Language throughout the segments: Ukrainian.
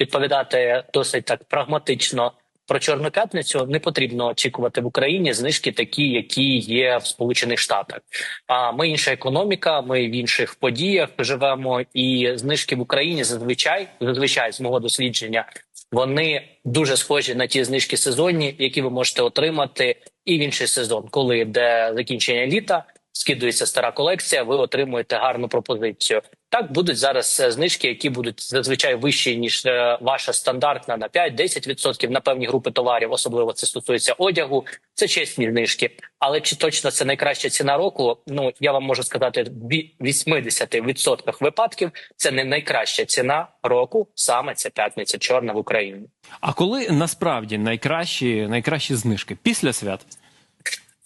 Відповідати досить так прагматично про чорну п'ятницю, не потрібно очікувати в Україні знижки, такі, які є в Сполучених Штатах. А ми інша економіка, ми в інших подіях живемо, і знижки в Україні зазвичай зазвичай з мого дослідження. Вони дуже схожі на ті знижки сезонні, які ви можете отримати і в інший сезон, коли йде закінчення літа, скидується стара колекція, ви отримуєте гарну пропозицію. Так будуть зараз е, знижки, які будуть зазвичай вищі ніж е, ваша стандартна на 5-10% на певні групи товарів. Особливо це стосується одягу. Це чесні знижки. Але чи точно це найкраща ціна року? Ну я вам можу сказати, в 80% випадків це не найкраща ціна року. Саме ця п'ятниця чорна в Україні. А коли насправді найкращі, найкращі знижки після свят?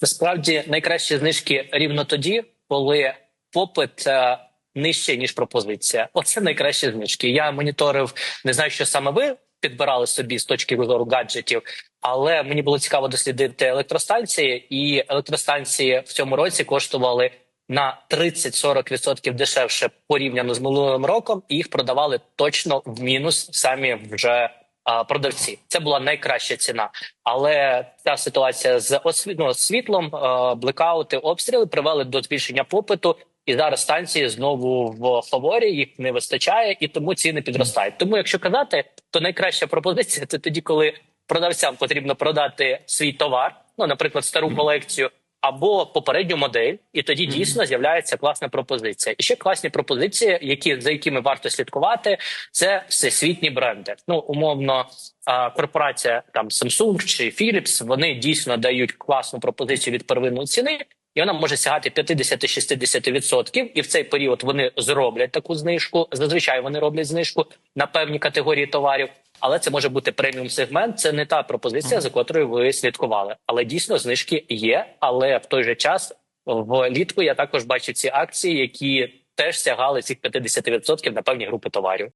Насправді найкращі знижки рівно тоді, коли попит е, нижче ніж пропозиція. Оце найкращі знижки. Я моніторив, не знаю, що саме ви підбирали собі з точки зору гаджетів, але мені було цікаво дослідити електростанції, і електростанції в цьому році коштували на 30-40% дешевше порівняно з минулим роком, і їх продавали точно в мінус самі вже продавці. Це була найкраща ціна. Але ця ситуація з осві... ну, світлом, блекаути, обстріли привели до збільшення попиту. І зараз станції знову в фаворі їх не вистачає, і тому ціни підростають. Тому, якщо казати, то найкраща пропозиція це тоді, коли продавцям потрібно продати свій товар, ну наприклад, стару колекцію або попередню модель, і тоді дійсно з'являється класна пропозиція. І ще класні пропозиції, які за якими варто слідкувати, це всесвітні бренди. Ну умовно, корпорація там Samsung чи Philips, вони дійсно дають класну пропозицію від первинної ціни. І вона може сягати 50-60%. І в цей період вони зроблять таку знижку. Зазвичай вони роблять знижку на певні категорії товарів. Але це може бути преміум сегмент. Це не та пропозиція, за котрою ви слідкували. Але дійсно знижки є. Але в той же час влітку я також бачу ці акції, які теж сягали цих 50% на певні групи товарів.